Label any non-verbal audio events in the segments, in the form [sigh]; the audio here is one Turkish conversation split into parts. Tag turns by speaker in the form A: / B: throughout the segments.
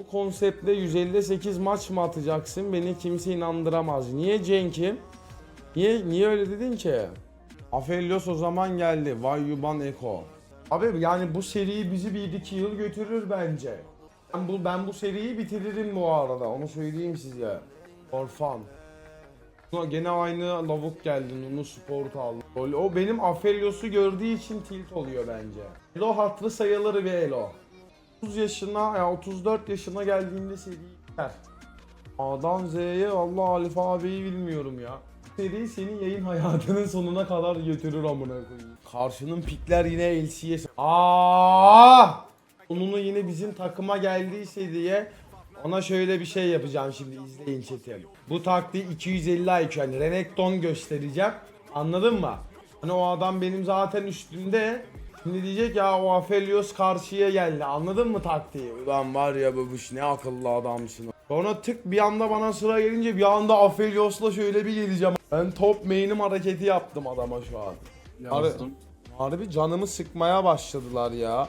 A: Bu konseptle 158 maç mı atacaksın? Beni kimse inandıramaz. Niye Cenk'im? Niye niye öyle dedin ki? Afelios o zaman geldi. Vay Yuban Eko. Abi yani bu seriyi bizi bir iki yıl götürür bence. Ben bu ben bu seriyi bitiririm bu arada. Onu söyleyeyim size. Buna Gene aynı lavuk geldi. Nunu Sport aldı. O- benim Afelios'u gördüğü için tilt oluyor bence. Elo hatlı sayılır bir Elo. 30 yaşına ya 34 yaşına geldiğinde seri biter. A'dan Z'ye Allah alfabeyi bilmiyorum ya. Seri senin yayın hayatının sonuna kadar götürür amına koyayım. Karşının pikler yine LCS. Aa! Onunu yine bizim takıma geldiyse diye ona şöyle bir şey yapacağım şimdi izleyin chatim. Bu taktiği 250 IQ hani Renekton göstereceğim. Anladın mı? Hani o adam benim zaten üstümde. Şimdi diyecek ya o Aphelios karşıya geldi. Anladın mı taktiği? Ulan var ya babuş ne akıllı adamsın. Sonra tık bir anda bana sıra gelince bir anda Aphelios'la şöyle bir geleceğim. Ben top main'im hareketi yaptım adama şu an.
B: Yazdım.
A: Harbi canımı sıkmaya başladılar ya.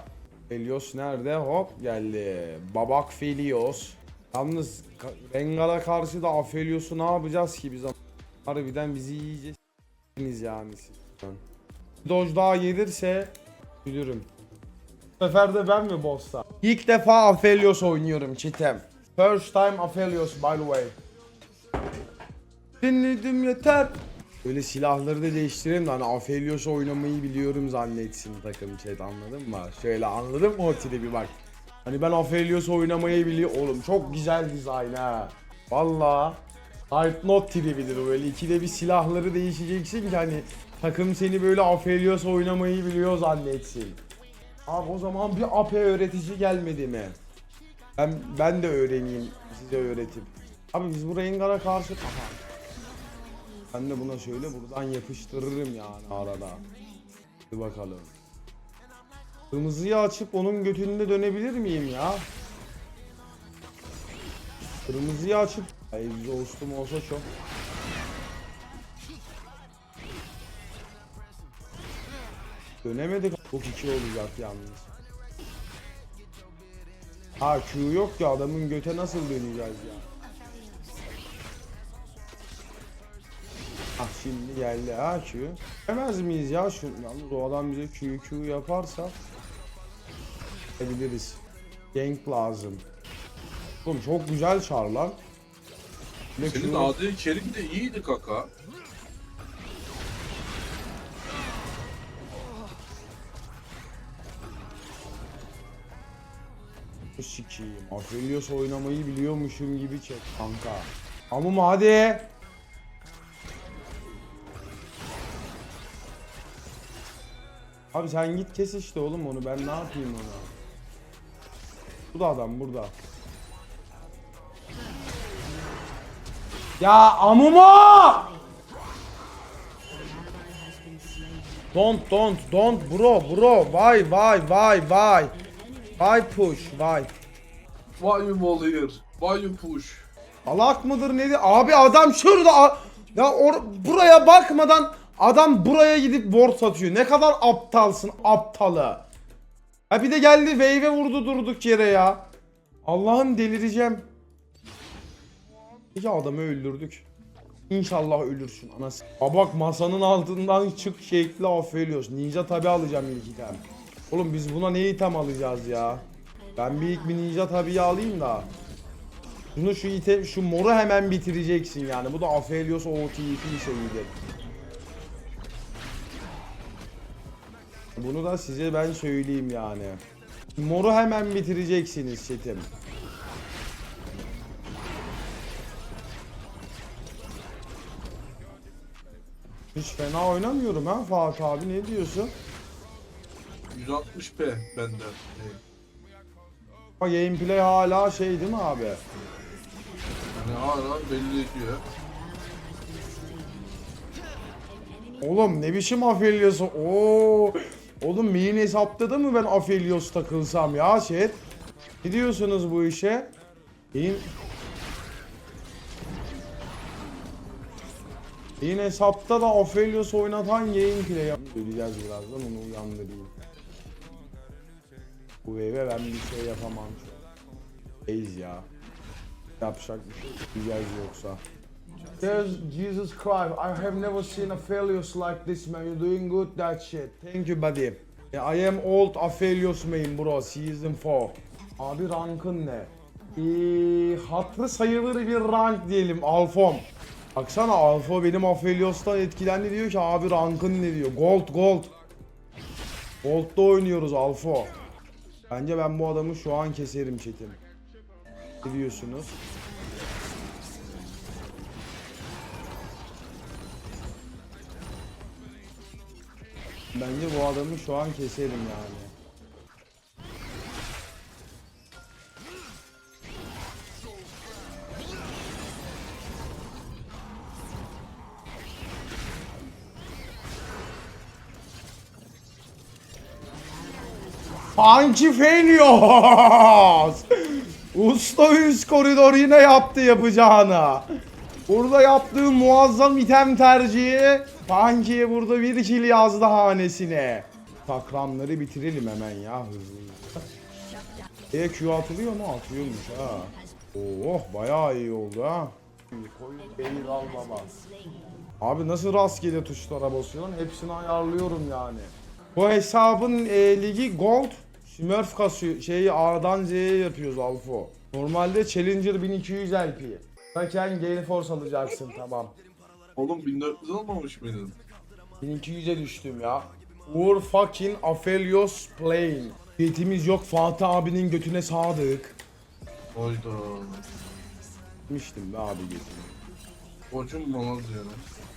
A: Helios nerede? Hop geldi. Babak Felios. Yalnız Rengar'a karşı da Aphelios'u ne yapacağız ki biz? Harbiden bizi yiyeceksiniz yani siz. Doj daha gelirse üzülürüm. Bu sefer de ben mi boss'ta? İlk defa Aphelios oynuyorum çitem. First time Aphelios by the way. Dinledim yeter. Böyle silahları da değiştireyim de hani Aphelios oynamayı biliyorum zannetsin takım chat anladın mı? Şöyle anladın mı o tribi bak. Hani ben Aphelios oynamayı biliyorum. Oğlum çok güzel dizayn ha. Valla. Hype not tribidir böyle ikide bir silahları değişeceksin ki hani takım seni böyle Aphelios oynamayı biliyor zannetsin. Abi o zaman bir AP öğretici gelmedi mi? Ben ben de öğreneyim size öğretip. Abi biz bu Rengar'a karşı aha. Ben de buna şöyle buradan yapıştırırım yani arada. Hadi bakalım. Kırmızıyı açıp onun götünde dönebilir miyim ya? Kırmızıyı açıp Exhaust'um olsa çok. Dönemedik. Çok iki olacak yalnız. Ha Q yok ya adamın göte nasıl döneceğiz ya? Ah şimdi geldi ha Q. Demez miyiz ya şu yalnız o adam bize Q Q yaparsa Edebiliriz. Gank lazım. Oğlum çok güzel çarlar.
B: Senin AD Kerim de iyiydi kaka.
A: Sikiyim. Aphelios oynamayı biliyormuşum gibi çek kanka. Amum hadi. Abi sen git kes işte oğlum onu ben ne yapayım ona. Bu da adam burada. Ya Amumu! Don't don't don't bro bro why why why why Why push why
B: Why you Mollier? Why you push?
A: Salak mıdır nedir? Abi adam şurada ya or- buraya bakmadan adam buraya gidip ward satıyor. Ne kadar aptalsın aptalı. Ha bir de geldi wave'e vurdu durduk yere ya. Allah'ım delireceğim. Peki adamı öldürdük. İnşallah ölürsün anası. Aa bak masanın altından çık şekli affediyoruz. Ninja tabi alacağım ilk item. Oğlum biz buna ne item alacağız ya? Ben bir ilk bir ninja tabiyi alayım da. Bunu şu item, şu moru hemen bitireceksin yani. Bu da Aphelios OTP şeyidir. Bunu da size ben söyleyeyim yani. Moru hemen bitireceksiniz chatim. Hiç fena oynamıyorum ha Fatih abi ne diyorsun?
B: 160p benden. Ee,
A: Ama gameplay hala şey değil mi abi?
B: Yani hala belli ediyor.
A: Oğlum ne biçim Aphelios? Oo. Oğlum main hesapta da mı ben Aphelios takılsam ya chat? Ne diyorsunuz bu işe? Main... Main hesapta da Aphelios oynatan gameplay yap. Söyleyeceğiz birazdan onu uyandırayım. Bu wave'e ben bir şey yapamam. Eyiz ya. Yapacak bir şey diyeceğiz yoksa. There's Jesus Christ. I have never seen a failures like this man. You're doing good that shit. Thank you buddy. I am old Aphelios main bro. Season 4. Abi rankın ne? Ee, hatırı sayılır bir rank diyelim. Alfom. Baksana Alfo benim Aphelios'tan etkilendi diyor ki abi rankın ne diyor. Gold gold. Gold'da oynuyoruz Alfo. Bence ben bu adamı şu an keserim çetim. Ne diyorsunuz? Bence bu adamı şu an keserim yani. Funky Fenios! Usta üst koridor yine yaptı yapacağını. Burada yaptığı muazzam item tercihi Funky'ye burada bir kill yazdı hanesine. Takramları bitirelim hemen ya hızlı. E Q atılıyor mu? Atıyormuş ha. Oh bayağı iyi oldu ha. Koy beyir al baba. Abi nasıl rastgele tuşlara basıyorsun? Hepsini ayarlıyorum yani. Bu hesabın e, ligi gold. Smurf kasıyor. Şeyi A'dan Z'ye yapıyoruz Alfo. Normalde Challenger 1200 LP. Zaten Gale Force alacaksın tamam.
B: Oğlum 1400 olmamış mıydın?
A: 1200'e düştüm ya. Uğur fucking Aphelios playing. Yetimiz yok Fatih abinin götüne sadık.
B: Oyda.
A: Demiştim be abi götüne.
B: Koçum bana diyor.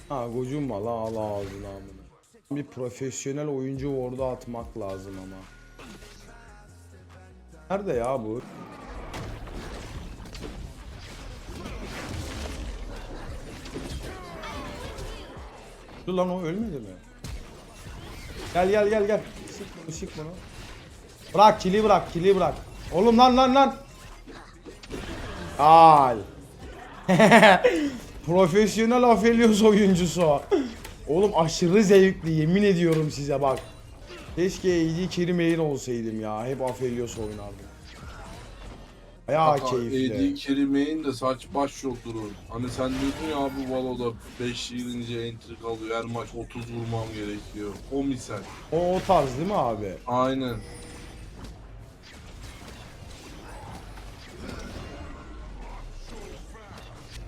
A: Ha gocun var la Allah ağzına amına. Bir profesyonel oyuncu orada atmak lazım ama. Nerede ya bu? Dur lan o ölmedi mi? Gel gel gel gel. Sik bunu sik bunu. Bırak kili bırak kili bırak. Oğlum lan lan lan. Al. [laughs] Profesyonel Aphelios oyuncusu. Oğlum aşırı zevkli yemin ediyorum size bak. Keşke AD Kerimeyin olsaydım ya. Hep Aphelios oynardım. Bayağı keyifli.
B: AD Kerime'in de saç baş yok durur. Hani sen diyordun ya abi Valo'da 5 yılınca entry kalıyor. Her maç 30 vurmam gerekiyor. O misal.
A: O, o tarz değil mi abi?
B: Aynen.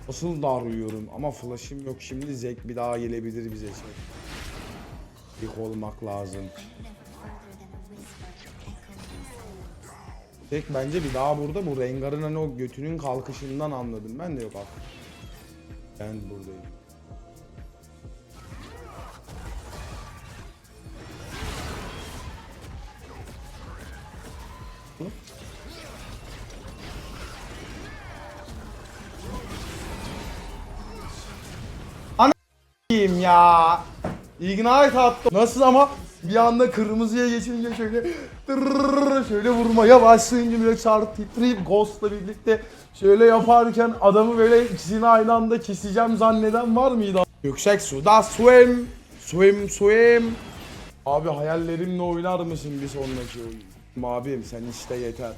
A: Asıl darlıyorum ama flash'ım yok şimdi zek bir daha gelebilir bize. İlk olmak lazım. Tek bence bir daha burada bu Rengar'ın hani o götünün kalkışından anladım. Ben de yok artık. Ben buradayım. Kim ya? Ignite attı. Nasıl ama bir anda kırmızıya geçince şöyle tırrrr şöyle vurmaya başlayınca böyle çarp titreyip Ghost'la birlikte şöyle yaparken adamı böyle ikisini aynı anda keseceğim zanneden var mıydı? Yüksek suda swim, swim, swim. Abi hayallerimle oynar mısın bir sonraki oyun? Abim sen işte yeter.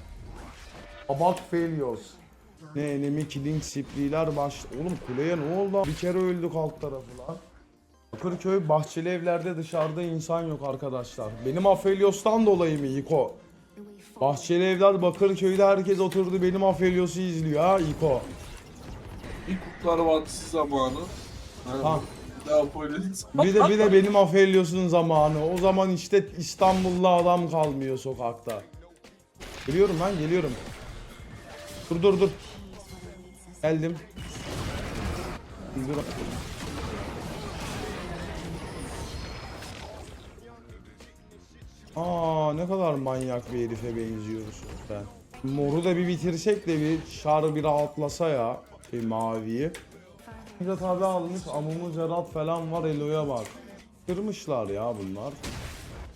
A: Abak failures. Ne enemy killing spree'ler baş... Oğlum kuleye ne oldu? Bir kere öldük alt tarafı lan. Bakırköy bahçeli evlerde dışarıda insan yok arkadaşlar. Benim Aphelios'tan dolayı mı İko? Bahçeli evler Bakırköy'de herkes oturdu benim Aphelios'u izliyor ha İko.
B: İlk Kurtlar Vadisi zamanı. Yani
A: Tamam.
B: bir daha politik
A: Bir de bir de benim Aphelios'un zamanı. O zaman işte İstanbul'da adam kalmıyor sokakta. Geliyorum lan geliyorum. Dur dur dur. Geldim. Dur. Aa ne kadar manyak bir herife benziyoruz ben. Moru da bir bitirsek de bir şar bir rahatlasa ya. Bir maviyi. Bir de tabi almış Amumu Zerat falan var Elo'ya bak. Kırmışlar ya bunlar.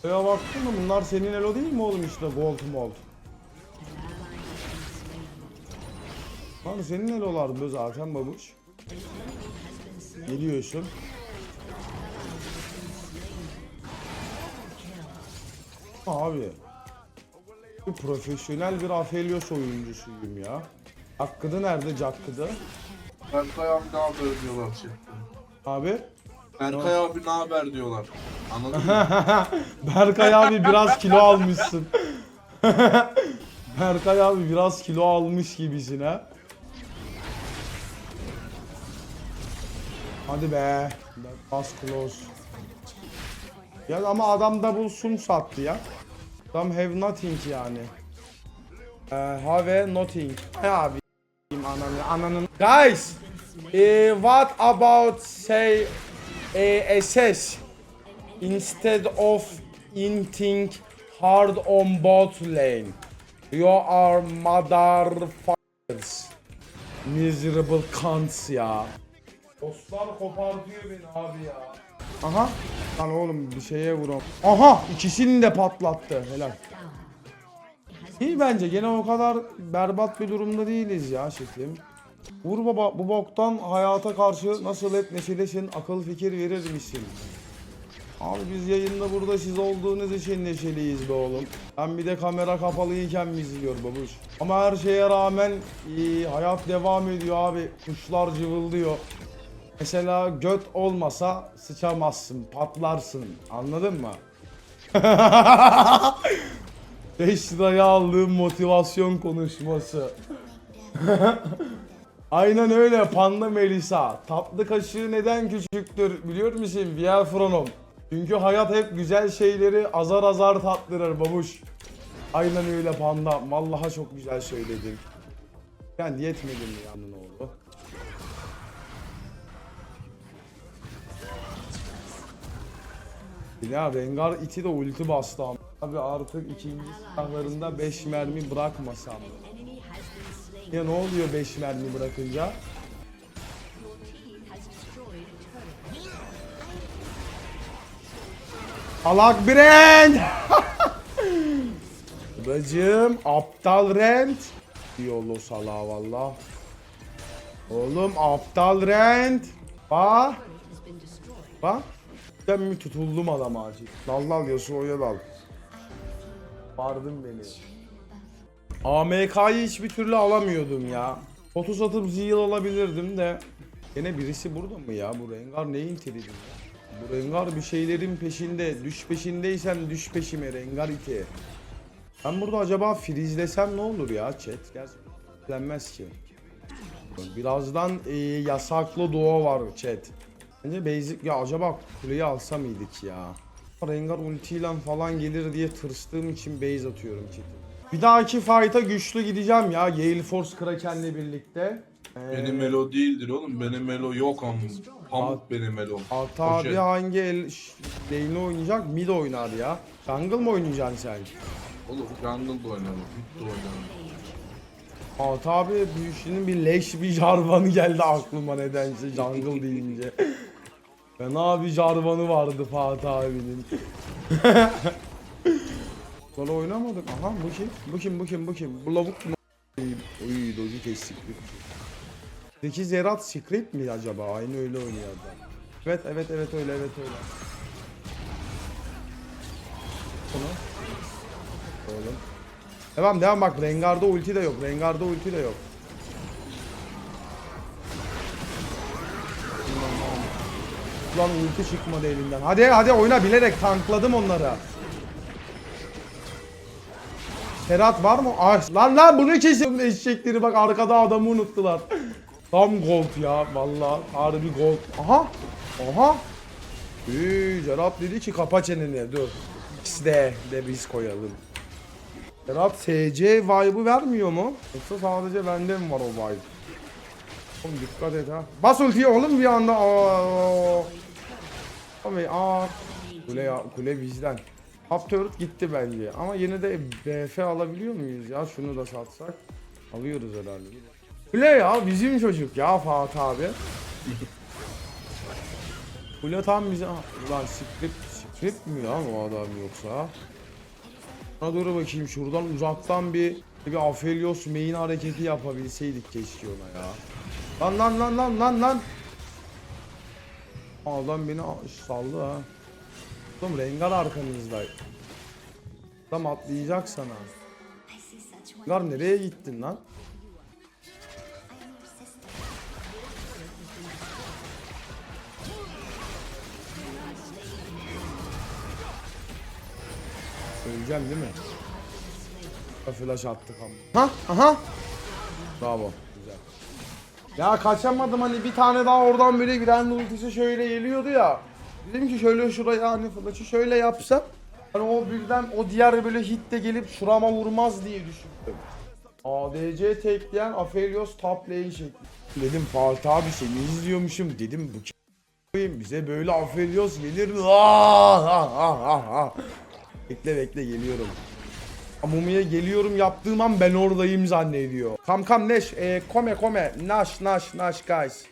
A: Elo'ya baktın mı bunlar senin Elo değil mi oğlum işte Gold Mold. Lan senin Elo'lar bu zaten babuş. Geliyorsun. Abi. Bir profesyonel bir Aphelios oyuncusuyum ya. Hakkıdı nerede Cakkıdı?
B: Berkay abi ne haber diyorlar chatten.
A: Abi?
B: Berkay abi ne haber diyorlar. Anladın mı? [laughs]
A: Berkay abi biraz kilo almışsın. [laughs] Berkay abi biraz kilo almış gibisin ha. Hadi be. Was close. Ya ama adam double sum sattı ya. Adam have nothing yani. Ee, have nothing. Ay abi ananı ananın. Guys, eh, what about say eh, SS instead of inting hard on bot lane? You are motherfuckers. Miserable cunts ya. Dostlar kopartıyor beni abi ya. Aha. Lan oğlum bir şeye vuram. Aha ikisini de patlattı. Helal. İyi bence gene o kadar berbat bir durumda değiliz ya şefim. Vur baba bu boktan hayata karşı nasıl hep neşelisin akıl fikir verir misin? Abi biz yayında burada siz olduğunuz için neşeliyiz be oğlum. Ben bir de kamera kapalıyken mi izliyor babuş? Ama her şeye rağmen iyi, hayat devam ediyor abi. Kuşlar cıvıldıyor. Mesela göt olmasa sıçamazsın, patlarsın. Anladın mı? [laughs] 5 liraya aldığım motivasyon konuşması. [laughs] Aynen öyle Panda Melisa. Tatlı kaşığı neden küçüktür biliyor musun? Vier Fronom. Çünkü hayat hep güzel şeyleri azar azar tattırır babuş. Aynen öyle Panda. Vallahi çok güzel söyledin. Ben yetmedim mi yanın oğlu? Ya Rengar iti de ulti bastı. Abi artık ikinci silahlarında 5 mermi bırakmasam. Ya ne oluyor 5 mermi bırakınca? Alak Brand! [laughs] Bacım aptal rent. Yolu sala valla. Oğlum aptal rent. Ba. Ba. Ben mi tutuldum adam acil. Dal dal Yasuo'ya dal. Bardın beni. AMK'yı hiçbir türlü alamıyordum ya. Foto satıp zil alabilirdim de. Gene birisi burada mı ya? Bu Rengar neyin telidir ya? Bu Rengar bir şeylerin peşinde. Düş peşindeysen düş peşime Rengar iti. Ben burada acaba frizlesem ne olur ya chat? Gerçekten ki. Birazdan e, yasaklı duo var chat. Bence basic ya acaba kuleyi alsa mıydık ya? Rengar ultiyle falan gelir diye tırstığım için base atıyorum chat. Bir dahaki fight'a güçlü gideceğim ya Gale Force Kraken'le birlikte. Ee,
B: Benim Melo değildir oğlum. Benim Melo yok ama. Pamuk benim Melo.
A: At abi hangi el lane'i oynayacak? Mid oynar ya. Jungle mı oynayacaksın sen?
B: Oğlum Jungle'da oynarım. Mid de
A: abi büyüşünün bir leş bir jarvanı geldi aklıma nedense jungle deyince. [laughs] Fena bir jarvanı vardı Fatih abinin. [laughs] Sonra oynamadık. Aha bu kim? Bu kim? Bu kim? Bu kim? Bu lavuk mu? Uy dozu kestik. 8 Zerat Secret mi acaba? Aynı öyle oynuyor adam. Evet evet evet öyle evet öyle. Bunu. Oğlum. Devam devam bak Rengar'da ulti de yok. Rengar'da ulti de yok. Ulan ulti çıkmadı elinden. Hadi hadi oyna bilerek tankladım onları. Ferhat var mı? Ay, lan lan bunu kesin eşekleri bak arkada adamı unuttular. Tam gold ya valla harbi gold. Aha. Aha. Üy, Serhat dedi ki kapa çeneni dur. Biz de de biz koyalım. Serhat SC vibe'ı vermiyor mu? Yoksa sadece bende mi var o vibe? Oğlum dikkat et ha. Bas ultiyi oğlum bir anda. Aa. Abi aa. Kule ya, kule. Top turret gitti bence. Ama yine de BF alabiliyor muyuz ya? Şunu da satsak. Alıyoruz herhalde. Kule ya bizim çocuk ya Fatih abi. Kule tam bize... Ulan script, script mi ya bu adam yoksa? Bana doğru bakayım şuradan uzaktan bir bir Aphelios main hareketi yapabilseydik keşke ona ya. Lan lan lan lan lan lan. Adam beni saldı ha. Oğlum Rengar arkanızda. Adam atlayacak sana. Gar nereye gittin lan? Öleceğim değil mi? Flash attık ama. Ha, aha. Bravo. Ya kaçamadım hani bir tane daha oradan böyle giren ultisi şöyle geliyordu ya. Dedim ki şöyle şuraya hani flash'ı şöyle yapsam hani o birden o diğer böyle hit de gelip şurama vurmaz diye düşündüm. ADC tekleyen Aphelios top lane şekli. Dedim Fatih abi seni izliyormuşum dedim bu k***yim bize böyle Aphelios gelir mi? Ah, ah, ah, ah, ah. Bekle bekle geliyorum. Amumi'ye geliyorum yaptığım an ben oradayım zannediyor. Kam kam Neş, e, kome kome, Nash Nash Nash guys.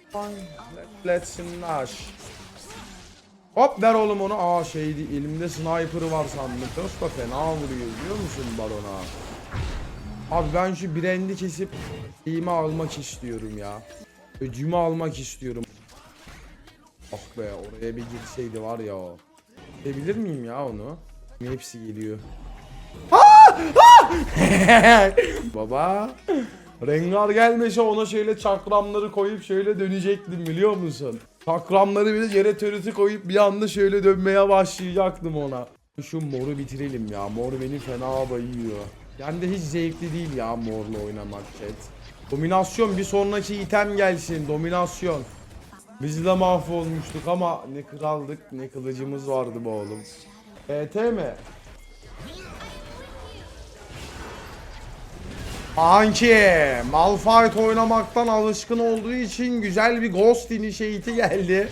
A: Let's Nash. Hop ver oğlum onu. Aa şeydi elimde sniper var sandım. Da fena vuruyor biliyor musun barona? Abi ben şu brendi kesip iğme almak istiyorum ya. Öcümü almak istiyorum. Ah be oraya bir girseydi var ya o. Edebilir miyim ya onu? Hepsi geliyor. [laughs] Baba. Rengar gelmese ona şöyle çakramları koyup şöyle dönecektim biliyor musun? Çakramları bir yere törütü koyup bir anda şöyle dönmeye başlayacaktım ona. Şu moru bitirelim ya. Mor beni fena bayıyor. Yani de hiç zevkli değil ya morla oynamak chat. Dominasyon bir sonraki item gelsin. Dominasyon. Biz de mahvolmuştuk ama ne kraldık ne kılıcımız vardı bu oğlum. ET mi? Anki Malphite oynamaktan alışkın olduğu için güzel bir Ghost Initiate'i geldi.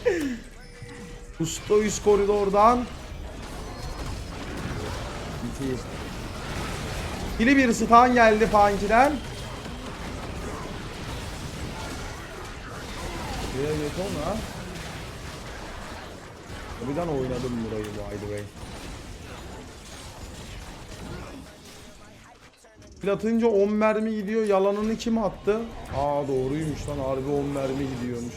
A: [laughs] Usta üst koridordan. Biri bir stun geldi Punky'den. Buraya geç ona. Birden oynadım burayı by the way. Pil atınca 10 mermi gidiyor. Yalanını kim attı? Aa doğruymuş lan. Harbi 10 mermi gidiyormuş.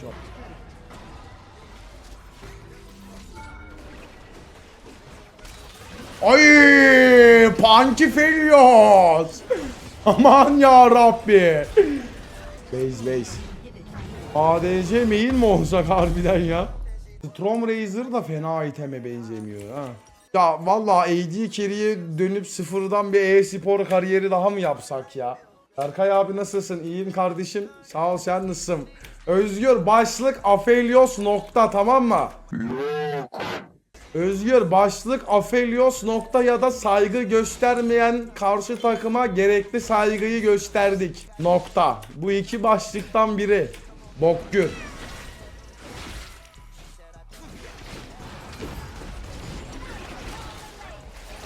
A: Ay, Pankifelios. [laughs] Aman ya Rabbi. Base base. ADC main mi olsak harbiden ya? Storm Razor da fena iteme benzemiyor ha. Ya vallahi AD carry'e dönüp sıfırdan bir e-spor kariyeri daha mı yapsak ya? Berkay abi nasılsın? İyiyim kardeşim. Sağ ol sen nasılsın? Özgür başlık Afelios nokta tamam mı? Özgür başlık Afelios nokta ya da saygı göstermeyen karşı takıma gerekli saygıyı gösterdik. Nokta. Bu iki başlıktan biri. Bokgür.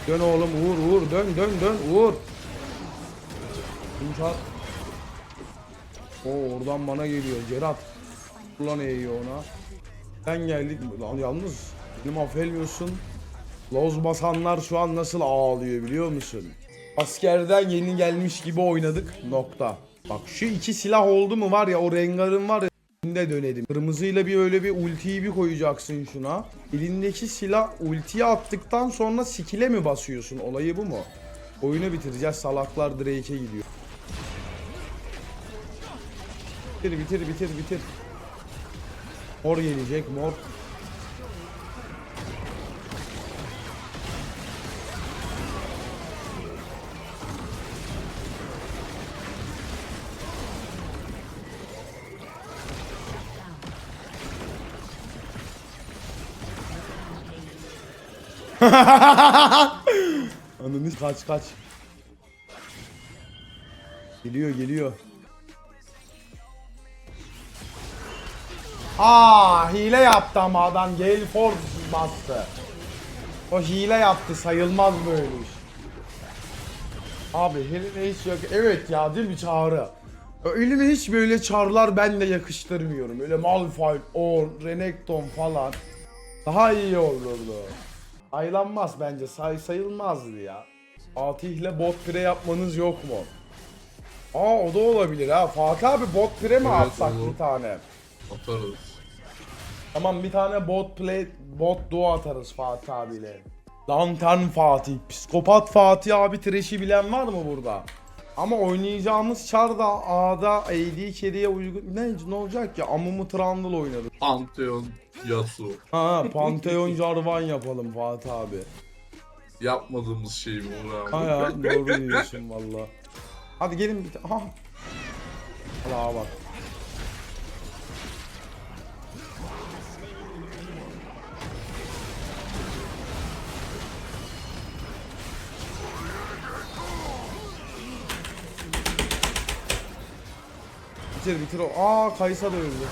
A: Dön oğlum Uğur Uğur dön dön dön Uğur. Yumuşak. O oradan bana geliyor Cerat. Ulan iyi ona. Ben geldik. Lan yalnız benim affetmiyorsun. Loz basanlar şu an nasıl ağlıyor biliyor musun? Askerden yeni gelmiş gibi oynadık. Nokta. Bak şu iki silah oldu mu var ya o Rengar'ın var ya de dönelim. Kırmızıyla bir öyle bir ultiyi bir koyacaksın şuna. Elindeki silah ultiyi attıktan sonra skill'e mi basıyorsun? Olayı bu mu? Oyunu bitireceğiz. Salaklar Drake'e gidiyor. Bitir bitir bitir bitir. Mor gelecek mor. [laughs] Ananı kaç kaç. Geliyor geliyor. Aa hile yaptı ama adam Gale Force bastı. O hile yaptı sayılmaz böyle iş. Abi eline hiç yok. Evet ya değil mi çağrı? Elime hiç böyle çağrılar ben de yakıştırmıyorum. Öyle Malphite, Or, Renekton falan. Daha iyi olurdu. Saylanmaz bence. Say sayılmazdı ya. Fatih'le bot pire yapmanız yok mu? Aa o da olabilir ha. Fatih abi bot pire mi
B: Evet,
A: atsak
B: olur.
A: bir tane?
B: Atarız.
A: Tamam bir tane bot play bot duo atarız Fatih abiyle. Lantern Fatih, psikopat Fatih abi trash'i bilen var mı burada? Ama oynayacağımız çar da A'da AD carry'e uygun. Ne, ne olacak ya? Amumu Trundle oynarız.
B: Pantheon, Yasuo.
A: Ha Pantheon Jarvan yapalım Fatih abi.
B: Yapmadığımız şey mi Uğur
A: Ha
B: abi?
A: ya doğru diyorsun valla. Hadi gelin bir ta- Aha. Allah bak. Bitir bitir o. Aa Kaysa da öldü.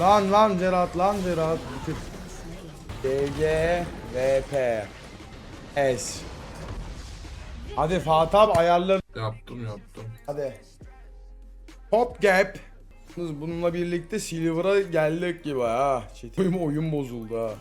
A: Lan lan Cerat lan Cerat bitir. DG VP S Hadi Fatih abi ayarlar.
B: Yaptım yaptım.
A: Hadi. Hop gap. Bununla birlikte Silver'a geldik gibi ha. Çetin oyun, oyun bozuldu ha.